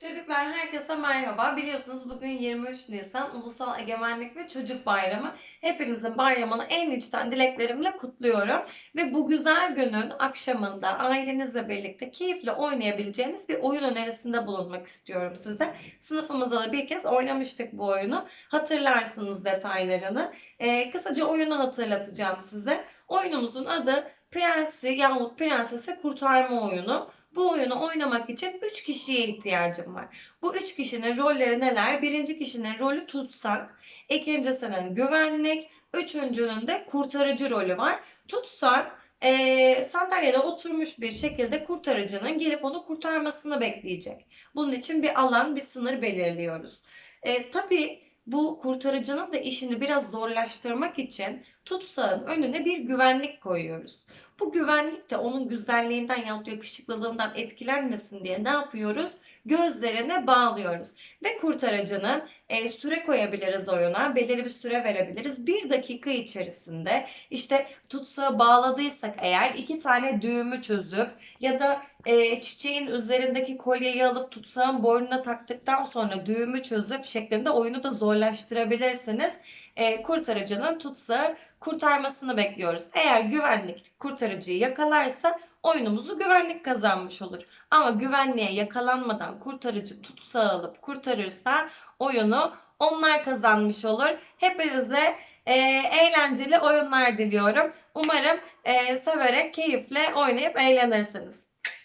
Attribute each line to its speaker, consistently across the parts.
Speaker 1: Çocuklar herkese merhaba. Biliyorsunuz bugün 23 Nisan Ulusal Egemenlik ve Çocuk Bayramı. Hepinizin bayramını en içten dileklerimle kutluyorum. Ve bu güzel günün akşamında ailenizle birlikte keyifle oynayabileceğiniz bir oyun önerisinde bulunmak istiyorum size. Sınıfımızda da bir kez oynamıştık bu oyunu. Hatırlarsınız detaylarını. Ee, kısaca oyunu hatırlatacağım size. Oyunumuzun adı Prensi yahut Prensesi Kurtarma Oyunu. Bu oyunu oynamak için 3 kişiye ihtiyacım var. Bu 3 kişinin rolleri neler? Birinci kişinin rolü tutsak, ikincisinin güvenlik, üçüncünün de kurtarıcı rolü var. Tutsak eee, sandalyede oturmuş bir şekilde kurtarıcının gelip onu kurtarmasını bekleyecek. Bunun için bir alan, bir sınır belirliyoruz. E, tabii bu kurtarıcının da işini biraz zorlaştırmak için tutsağın önüne bir güvenlik koyuyoruz. Bu güvenlik de onun güzelliğinden yahut yakışıklılığından etkilenmesin diye ne yapıyoruz? Gözlerine bağlıyoruz. Ve kurtarıcının e, süre koyabiliriz oyuna. Belirli bir süre verebiliriz. Bir dakika içerisinde işte tutsağı bağladıysak eğer iki tane düğümü çözüp ya da e, çiçeğin üzerindeki kolyeyi alıp tutsağın boynuna taktıktan sonra düğümü çözüp şeklinde oyunu da zorlaştırabilirsiniz. E, kurtarıcının tutsağı kurtarmasını bekliyoruz. Eğer güvenlik kurtarıcıyı yakalarsa oyunumuzu güvenlik kazanmış olur. Ama güvenliğe yakalanmadan kurtarıcı tutsağı alıp kurtarırsa oyunu onlar kazanmış olur. Hepinize e, eğlenceli oyunlar diliyorum. Umarım e, severek, keyifle oynayıp eğlenirsiniz.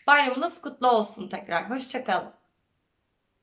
Speaker 1: Bayramınız kutlu olsun tekrar. Hoşçakalın.